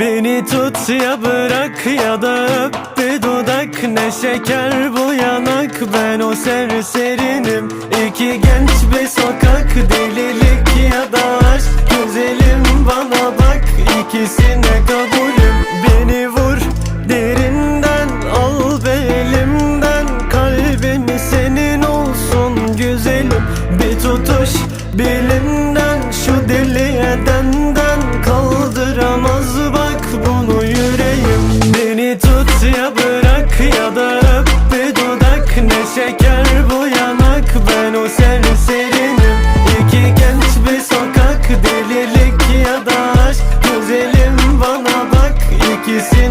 Beni tut ya bırak ya da öp bir dudak Ne şeker bu yanak. Ben o serserinim. İki genç bir sokak delilik ya da aşk. Güzelim bana bak ikisine kabulüm. Beni vur derinden al belimden Kalbim senin olsun güzelim. Bir tutuş bilim ya da öp bir dudak Ne şeker bu yanak. Ben o serserinim İki genç bir sokak. Delilik ya da aşk Güzelim bana bak. İkisi